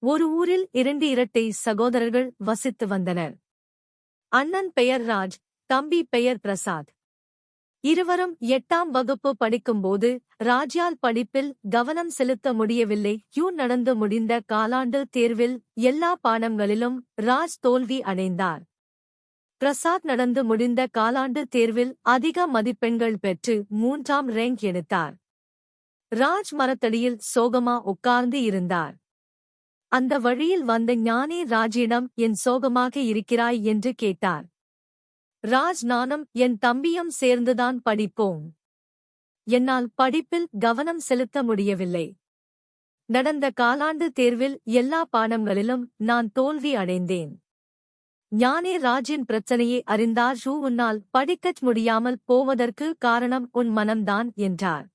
ஒரு ஊரில் இரண்டு இரட்டை சகோதரர்கள் வசித்து வந்தனர். அண்ணன் பெயர் ராஜ் தம்பி பெயர் பிரசாத். இருவரும் எட்டாம் வகுப்பு படிக்கும்போது ராஜ்யால் படிப்பில் கவனம் செலுத்த முடியவில்லை. யூ நடந்து முடிந்த காலாண்டு தேர்வில் எல்லா பாடங்களிலும் ராஜ் தோல்வி அடைந்தார். பிரசாத் நடந்து முடிந்த காலாண்டு தேர்வில் அதிக மதிப்பெண்கள் பெற்று மூன்றாம் ரேங்க் எடுத்தார். ராஜ் மரத்தடியில் சோகமா உட்கார்ந்து இருந்தார். அந்த வழியில் வந்த ஞானே ராஜிடம் என் சோகமாக இருக்கிறாய் என்று கேட்டார். ராஜ் நானும் என் தம்பியும் சேர்ந்துதான் படிப்போம். என்னால் படிப்பில் கவனம் செலுத்த முடியவில்லை. நடந்த காலாண்டு தேர்வில் எல்லா பாடங்களிலும் நான் தோல்வி அடைந்தேன். ஞானே ராஜின் பிரச்சனையை அறிந்தார். ஷூ உன்னால் படிக்கச் முடியாமல் போவதற்கு காரணம் உன் மனம்தான் என்றார்.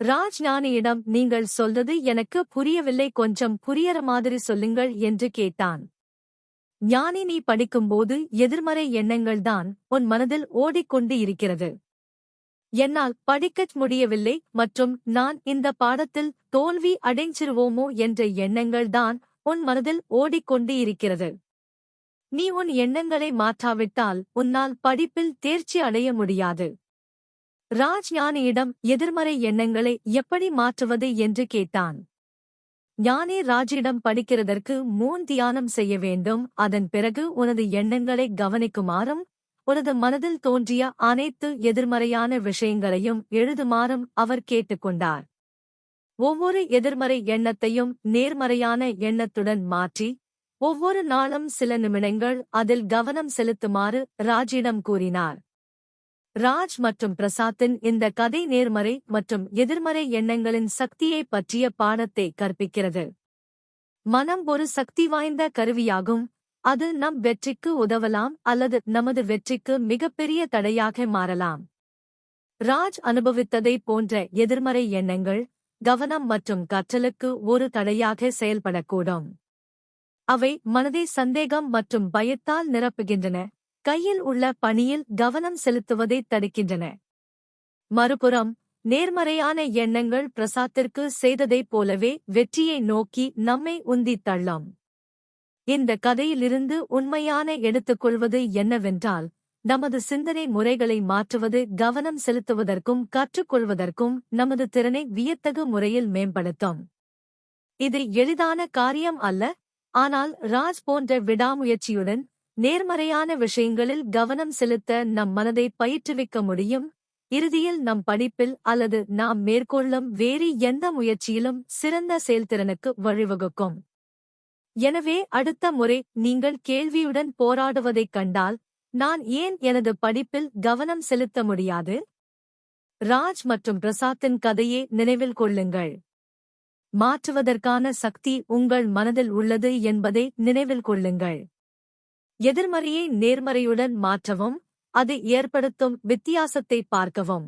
ராஜ் ஞானியிடம் நீங்கள் சொல்றது எனக்கு புரியவில்லை கொஞ்சம் புரியற மாதிரி சொல்லுங்கள் என்று கேட்டான். ஞானி நீ படிக்கும்போது எதிர்மறை எண்ணங்கள்தான் உன் மனதில் ஓடிக்கொண்டு இருக்கிறது. என்னால் படிக்கச் முடியவில்லை மற்றும் நான் இந்த பாடத்தில் தோல்வி அடைஞ்சிருவோமோ என்ற எண்ணங்கள்தான் உன் மனதில் ஓடிக்கொண்டு இருக்கிறது. நீ உன் எண்ணங்களை மாற்றாவிட்டால் உன்னால் படிப்பில் தேர்ச்சி அடைய முடியாது. ராஜ் ஞானியிடம் எதிர்மறை எண்ணங்களை எப்படி மாற்றுவது என்று கேட்டான். ஞானே ராஜிடம் படிக்கிறதற்கு மூன் தியானம் செய்ய வேண்டும். அதன் பிறகு உனது எண்ணங்களை கவனிக்குமாறும் உனது மனதில் தோன்றிய அனைத்து எதிர்மறையான விஷயங்களையும் எழுதுமாறும் அவர் கேட்டுக்கொண்டார். ஒவ்வொரு எதிர்மறை எண்ணத்தையும் நேர்மறையான எண்ணத்துடன் மாற்றி ஒவ்வொரு நாளும் சில நிமிடங்கள் அதில் கவனம் செலுத்துமாறு ராஜிடம் கூறினார். ராஜ் மற்றும் பிரசாத்தின் இந்த கதை நேர்மறை மற்றும் எதிர்மறை எண்ணங்களின் சக்தியை பற்றிய பாடத்தை கற்பிக்கிறது. மனம் ஒரு சக்தி வாய்ந்த கருவியாகும். அது நம் வெற்றிக்கு உதவலாம் அல்லது நமது வெற்றிக்கு மிகப்பெரிய தடையாக மாறலாம். ராஜ் அனுபவித்ததைப் போன்ற எதிர்மறை எண்ணங்கள் கவனம் மற்றும் கற்றலுக்கு ஒரு தடையாக செயல்படக்கூடும். அவை மனதை சந்தேகம் மற்றும் பயத்தால் நிரப்புகின்றன. கையில் உள்ள பணியில் கவனம் செலுத்துவதை தடுக்கின்றன. மறுபுறம் நேர்மறையான எண்ணங்கள் பிரசாத்திற்கு செய்ததைப் போலவே வெற்றியை நோக்கி நம்மை உந்தித் தள்ளும். இந்த கதையிலிருந்து உண்மையான எடுத்துக்கொள்வது என்னவென்றால் நமது சிந்தனை முறைகளை மாற்றுவது கவனம் செலுத்துவதற்கும் கற்றுக்கொள்வதற்கும் நமது திறனை வியத்தகு முறையில் மேம்படுத்தும். இது எளிதான காரியம் அல்ல ஆனால் ராஜ் போன்ற விடாமுயற்சியுடன் நேர்மறையான விஷயங்களில் கவனம் செலுத்த நம் மனதை பயிற்றுவிக்க முடியும். இறுதியில் நம் படிப்பில் அல்லது நாம் மேற்கொள்ளும் வேறு எந்த முயற்சியிலும் சிறந்த செயல்திறனுக்கு வழிவகுக்கும். எனவே அடுத்த முறை நீங்கள் கேள்வியுடன் போராடுவதைக் கண்டால் நான் ஏன் எனது படிப்பில் கவனம் செலுத்த முடியாது? ராஜ் மற்றும் பிரசாத்தின் கதையை நினைவில் கொள்ளுங்கள். மாற்றுவதற்கான சக்தி உங்கள் மனதில் உள்ளது என்பதை நினைவில் கொள்ளுங்கள். எதிர்மறையை நேர்மறையுடன் மாற்றவும் அது ஏற்படுத்தும் வித்தியாசத்தை பார்க்கவும்.